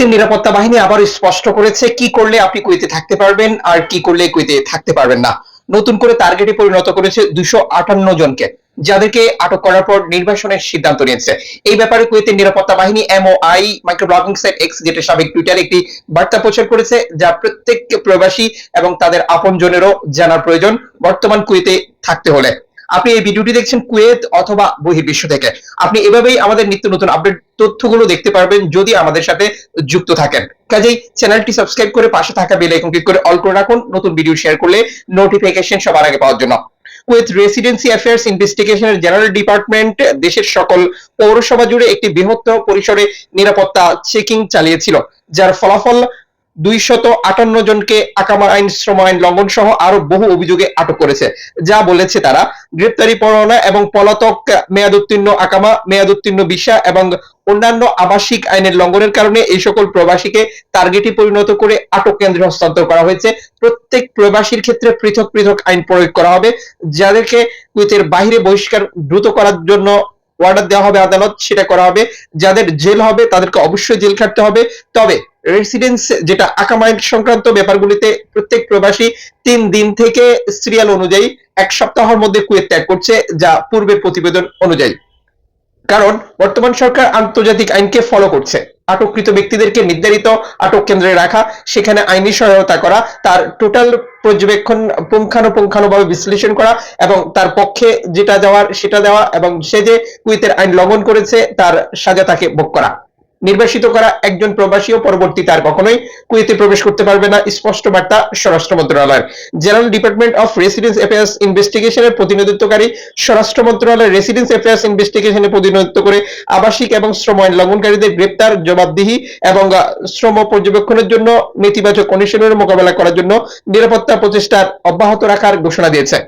কুয়েতের নিরাপত্তা বাহিনী আবার স্পষ্ট করেছে কি করলে আপনি কুয়েতে থাকতে পারবেন আর কি করলে কুয়েতে থাকতে পারবেন না। নতুন করে টার্গেটে পরিণত করেছে দুশো আটান্ন জনকে, যাদেরকে আটক করার পর নির্বাসনের সিদ্ধান্ত নিয়েছে। এই ব্যাপারে কুয়েতের নিরাপত্তা বাহিনী MOI micro blogging site X যেটা সাবেক টুইটারে একটি বার্তা প্রচার করেছে, যা প্রত্যেক প্রবাসী এবং তাদের আপনজনেরও জানার প্রয়োজন বর্তমান কুয়েতে থাকতে হলে। আপনি এই ভিডিওটি দেখছেন কুয়েত অথবা বহির্বিশ্ব থেকে। আপনি এভাবেই আমাদের নিত্য নতুন আপডেট তথ্যগুলো দেখতে পারবেন যদি আমাদের সাথে যুক্ত থাকেন। কাজেই চ্যানেলটি সাবস্ক্রাইব করে পাশে থাকা বেল আইকন ক্লিক করে অল করে রাখুন। নতুন ভিডিও শেয়ার করলে নোটিফিকেশন সবার আগে পাওয়ার জন্য। কুয়েত রেসিডেন্সি অ্যাফেয়ার্স ইনভেস্টিগেশনের জেনারেল ডিপার্টমেন্ট দেশের সকল পৌরসভা জুড়ে একটি বৃহত্তর পরিসরে নিরাপত্তা চেকিং চালিয়েছিল, যার ফলাফল দুইশত আটান্ন জনকে আকামা আইন, শ্রম আইন লঙ্ঘন সহ আরও বহু অভিযোগে আটক করেছে। যা বলেছে তারা, গ্রেপ্তারি পরোয়ানা এবং পলাতক মেয়াদ উত্তীর্ণ আকামা মেয়াদ উত্তীর্ণ ভিসা এবং অন্যান্য আবাসিক আইনের লঙ্ঘনের কারণে এই সকল প্রবাসীকে টার্গেটে পরিণত করে আটক কেন্দ্রে হস্তান্তর করা হয়েছে। প্রত্যেক প্রবাসীর ক্ষেত্রে পৃথক পৃথক আইন প্রয়োগ করা হবে, যাদেরকে কুয়েতের বাইরে বহিষ্কার দ্রুত করার জন্য অর্ডার দেওয়া হবে, আদালত সেটা করা হবে। যাদের জেল হবে, তাদেরকে অবশ্যই জেল খাটতে হবে। তবে রেসিডেন্স যেটা আকামাইন সংক্রান্ত ব্যাপারগুলিতে প্রত্যেক প্রবাসী তিন দিন থেকে সিরিয়াল অনুযায়ী এক সপ্তাহের মধ্যে কুয়েত ত্যাগ করছে, যা পূর্বের প্রতিবেদন অনুযায়ী। কারণ বর্তমান সরকার আন্তর্জাতিক আইনকে ফলো করছে। আটককৃত ব্যক্তিদেরকে নির্ধারিত আটক কেন্দ্রে রাখা, সেখানে আইনি সহায়তা করা, তার টোটাল পর্যবেক্ষণ পুঙ্খানুপুঙ্খানুভাবে বিশ্লেষণ করা এবং তার পক্ষে যেটা দেওয়ার সেটা দেওয়া এবং সে যে কুইতের আইন লঙ্ঘন করেছে, তার সাজা তাকে ভোগ করা। নির্বাসিত করা একজন প্রবাসীও পরবর্তী তার কখনোই কুয়েতে প্রবেশ করতে পারবে না, স্পষ্ট বার্তা স্বরাষ্ট্র মন্ত্রণালয়ের। General department of residence affairs ইনভেস্টিগেশনের প্রতিনিধিত্বকারী স্বরাষ্ট্র মন্ত্রণালয়ের রেসিডেন্স অ্যাফেয়ার্স ইনভেস্টিগেশনে প্রতিনিধিত্ব করে আবাসিক এবং শ্রম আইন লঙ্ঘনকারীদের গ্রেপ্তার, জবাবদিহি এবং শ্রম পর্যবেক্ষণের জন্য নেতিবাচক অনুশীলনের মোকাবেলা করার জন্য নিরাপত্তা প্রচেষ্টার অব্যাহত রাখার ঘোষণা দিয়েছে।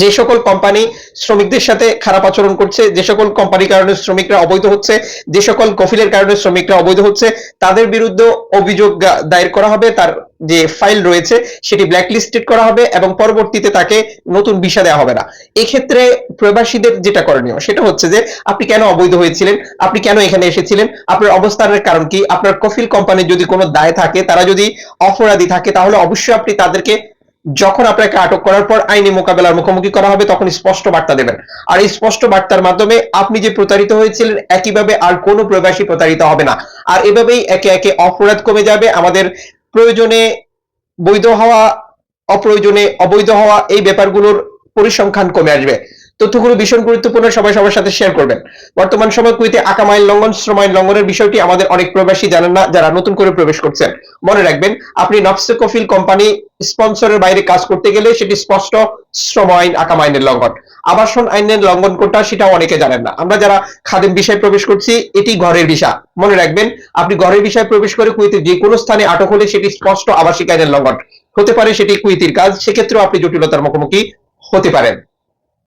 যে সকল কোম্পানি শ্রমিকদের সাথে খারাপ আচরণ করছে, যে সকল কোম্পানির কারণে শ্রমিকরা অবৈধ হচ্ছে, যে সকল কফিলের কারণে শ্রমিকরা অবৈধ হচ্ছে, তাদের বিরুদ্ধে অভিযোগ দায়ের করা হবে, তার যে ফাইল রয়েছে সেটি ব্ল্যাকলিস্টেড করা হবে এবং পরবর্তীতে তাকে নতুন ভিসা দেওয়া হবে না। এক্ষেত্রে প্রবাসীদের যেটা করণীয়, সেটা হচ্ছে যে আপনি কেন অবৈধ হয়েছিলেন, আপনি কেন এখানে এসেছিলেন, আপনার অবস্থানের কারণ কি, আপনার কফিল কোম্পানির যদি কোনো দায় থাকে, তারা যদি অপরাধী থাকে, তাহলে অবশ্যই আপনি তাদেরকে যখন আপনাকে আটক করার পর আইনি মোকাবেলার মুখোমুখি করা হবে, তখন স্পষ্ট বার্তা দেবেন। আর এই স্পষ্ট বার্তার মাধ্যমে আপনি যে প্রতারিত হয়েছিলেন, একইভাবে আর কোনো প্রবাসী প্রতারিত হবে না। আর এভাবেই একে একে অপরাধ কমে যাবে। আমাদের প্রয়োজনে বৈধ হওয়া, অপ্রয়োজনে অবৈধ হওয়া এই ব্যাপারগুলোর পরিসংখ্যান কমে আসবে। তথ্যগুলো ভীষণ গুরুত্বপূর্ণ, সবাই সবার সাথে শেয়ার করবেন। বর্তমান সময় কুইতে আকাম আইন লঙ্ঘন শ্রম আইন লঙ্ঘনের বিষয়টি আমাদের অনেক প্রবাসী জানেন না, যারা নতুন করে প্রবেশ করছেন। মনে রাখবেন, আপনি নফসে কফিল কোম্পানি স্পন্সরের বাইরে কাজ করতে গেলে সেটি স্পষ্ট শ্রম আইন আকাম আইনের লঙ্ঘন। আবাসন আইনের লঙ্ঘন কোনটা সেটাও অনেকে জানেন না। আমরা যারা খাদেম বিষয়ে প্রবেশ করছি, এটি ঘরের বিষয় মনে রাখবেন, আপনি ঘরের বিষয়ে প্রবেশ করে কুইতে যে কোনো স্থানে আটক হলে সেটি স্পষ্ট আবাসিক আইনের লঙ্ঘন। হতে পারে সেটি কুইতির কাজ, সেক্ষেত্রেও আপনি জটিলতার মুখোমুখি হতে পারেন।